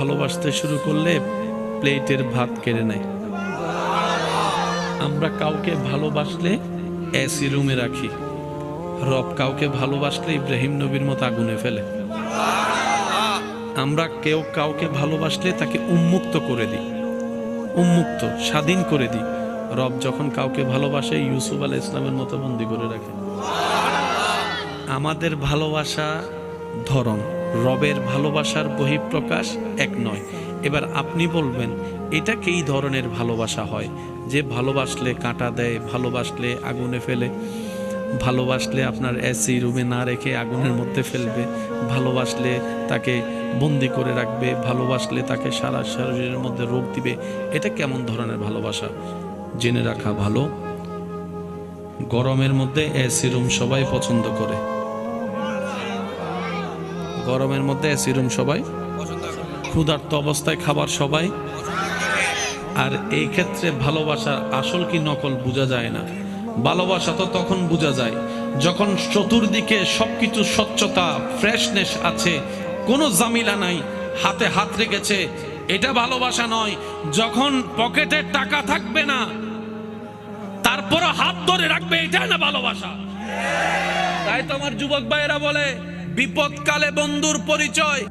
ভালোবাসতে শুরু করলে প্লেটের ভাত কেড়ে নেয়। আমরা কাউকে ভালোবাসলে এসি রুমে রাখি। রব কাউকে ভালোবাসলে ইব্রাহিম নবীর মতো আগুনে ফেলে। আমরা কেউ কাউকে ভালোবাসলে তাকে উন্মুক্ত করে দিই। উন্মুক্ত, স্বাধীন করে দিই। রব যখন কাউকে ভালোবাসে, ইউসুফ আল ইসলামের মতো বন্দি করে রাখে। আমাদের ভালোবাসা ধরন রবের ভালোবাসার বহিঃপ্রকাশ এক নয়। এবার আপনি বলবেন, এটা কেই ধরনের ভালোবাসা হয়? যে ভালোবাসলে কাঁটা দেয়, ভালোবাসলে আগুনে ফেলে, ভালোবাসলে আপনার এসি রুমে না রেখে আগুনের মধ্যে ফেলবে, ভালোবাসলে তাকে বন্দি করে রাখবে, ভালোবাসলে তাকে সারা শরীরের মধ্যে রোগ দিবে, এটা কেমন ধরনের ভালোবাসা? জেনে রাখা ভালো। গরমের মধ্যে এসি রুম সবাই পছন্দ করে। গরমের মধ্যে এসি রুম সবাই, ক্ষুধার্ত অবস্থায় খাবার সবাই। আর এই ক্ষেত্রে ভালোবাসার আসল কি নকল বোঝা যায় না। ভালোবাসা তো তখন বোঝা যায় যখন চতুর্দিকে সবকিছু স্বচ্ছতা ফ্রেশনেস আছে, কোনো জামিলা নাই, হাতে হাত রেখেছে, এটা ভালোবাসা নয়। যখন পকেটে টাকা থাকবে না তারপর হাত ধরে রাখবে এটা না ভালোবাসা। তাই তো আমার যুবক ভাইয়েরা বলে বিপদকালে বন্ধুর পরিচয়।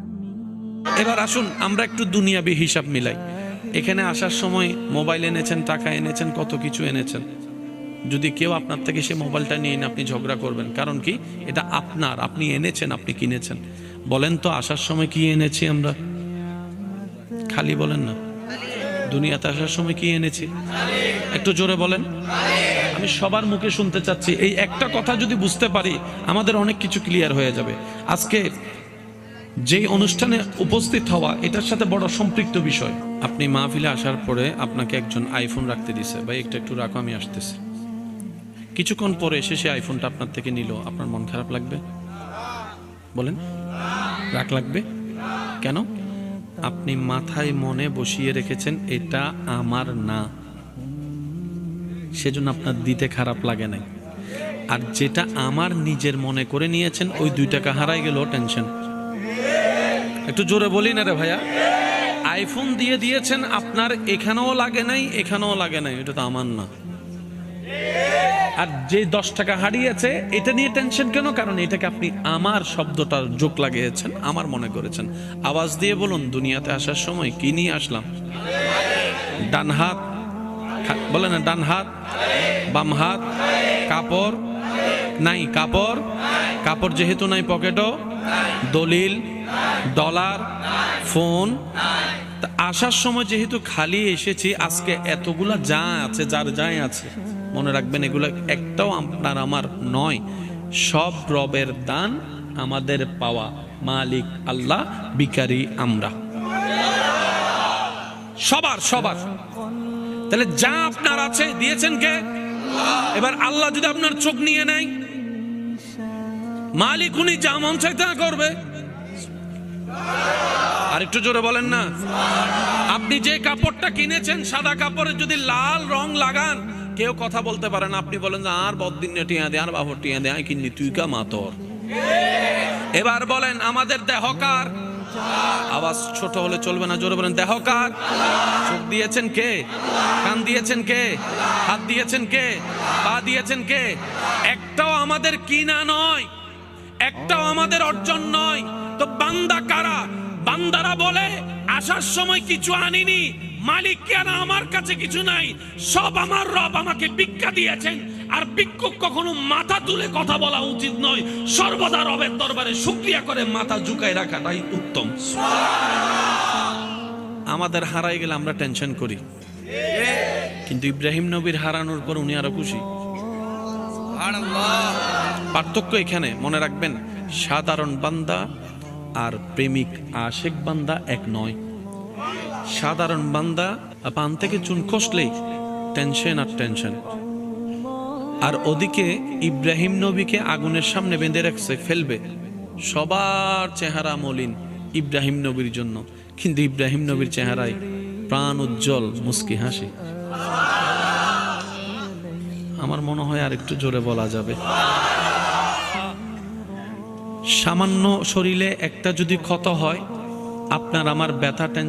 এবার আসুন, আমরা একটু দুনিয়াবি হিসাব মিলাই। এখানে আসার সময় মোবাইল এনেছেন, টাকা এনেছেন, কত কিছু এনেছেন। যদি কেউ আপনার থেকে সে মোবাইলটা নিয়ে আপনি ঝগড়া করবেন। কারণ কি? এটা আপনার, আপনি এনেছেন, আপনি কিনেছেন। বলেন তো, আসার সময় কি এনেছি আমরা? খালি বলেন না। দুনিয়াতে আসার সময় কি এনেছি? একটু জোরে বলেন। আমি সবার মুখে শুনতে চাচ্ছি। এই একটা কথা যদি বুঝতে পারি, আমাদের অনেক কিছু ক্লিয়ার হয়ে যাবে। আজকে যেই অনুষ্ঠানে উপস্থিত হওয়া, এটার সাথে বড় সম্পৃক্ত বিষয়। আপনি মাহফিলে আসার পরে আপনাকে একজন আইফোন রাখতে দিছে। ভাই, একটু একটু রাখো, আমি আসতেছি। কিছুক্ষণ পরে এসে সে আইফোনটা আপনার থেকে নিল। আপনার মন খারাপ লাগবে? বলেন। রাখ লাগবে? কেন? আপনি মাথায় মনে বসিয়ে রেখেছেন, এটা আমার না। সেজন্য আপনার দিতে খারাপ লাগে নাই। আর যেটা আমার নিজের মনে করে নিয়েছেন, ওই দুই টাকা হারাই গেল, টেনশন। একটু জোরে বলি না রে ভাইয়া? আইফোন দিয়ে দিয়েছেন, আপনার এখানেও লাগে নাই, এখানেও লাগে নাই, এটা তো আমার না। আর যে দশ টাকা হারিয়েছে, এটা নিয়ে টেনশন কেন? কারণ এটাকে আপনি আমার শব্দটার যোগ লাগিয়েছেন, আমার মনে করেছেন। আওয়াজ দিয়ে বলুন, দুনিয়াতে আসার সময় কি নিয়ে আসলাম? ডান হাত খা- বলে না, ডান হাত, বাম হাত, কাপড়, নাই কাপড় কাপড় যেহেতু নাই পকেটও, দলিল, ডলার, ফোন আসার সময় যেহেতু খালি এসেছি, আজকে এতগুলা যা আছে, যার যাই আছে, মনে রাখবেন এগুলো একটাও আপনার আমার নয়। সব রবের দান আমাদের পাওয়া। মালিক আল্লাহ বিকারী আমরা। সবার সবার। তাহলে যা আপনার আছে, দিয়েছেন কে? এবার আল্লাহ যদি আপনার চোখ নিয়ে নেয়। মালিক উনি যা মন চাই তা করবে। আর একটু জোরে বলেন না। আপনি যে কাপড়টা কিনেছেন, সাদা কাপড়ে যদি লাল রং লাগান, কেউ কথা বলতে পারে না। আপনি বলেন যে আর বদিন টিয়া দে, আর বাবর টিয়া দে আই কিনি তুই কা মাতর এবার বলেন, আমাদের দেহকার আওয়াজ ছোট হলে চলবে না, জোরে বলেন দেহকার চোখ দিয়েছেন কে? কান দিয়েছেন কে? হাত দিয়েছেন কে? পা দিয়েছেন কে? একটাও আমাদের কিনা নয়, একটাও আমাদের অর্জন নয়। তো বান্দা কারা? বান্দারা বলে, আসার সময় কিছু আনিনি, মালিক কেন আমার কাছে কিছু নাই? সব আমার রব আমাকে ভিক্ষা দিয়েছেন। আর ভিক্ষুক কখনো মাথা তুলে কথা বলা উচিত নয়। সর্বদা রবের দরবারে শুক্রিয়া করে মাথা ঝুঁকায় রাখাটাই উত্তম। আমাদের হারাই গেলে আমরা টেনশন করি। কিন্তু ইব্রাহিম নবীর হারানোর পর উনি আরও খুশি। পার্থক্য এখানে, মনে রাখবেন, সাধারণ বান্দা আর প্রেমিক আশেক বান্দা এক নয়। সাধারণ বান্দা পান থেকে চুন কষলেই টেনশন আর টেনশন। আর ওদিকে ইব্রাহিম নবীকে আগুনের সামনে বেঁধে রাখছে, ফেলবে। সবার চেহারা মলিন ইব্রাহিম নবীর জন্য। কিন্তু ইব্রাহিম নবীর চেহারায় প্রাণ উজ্জ্বল, মুস্কি হাসি। আমার মনে হয় আর একটু জোরে বলা যাবে। সামান্য শরীরে একটা যদি ক্ষত হয়, আপনার আমার ব্যথা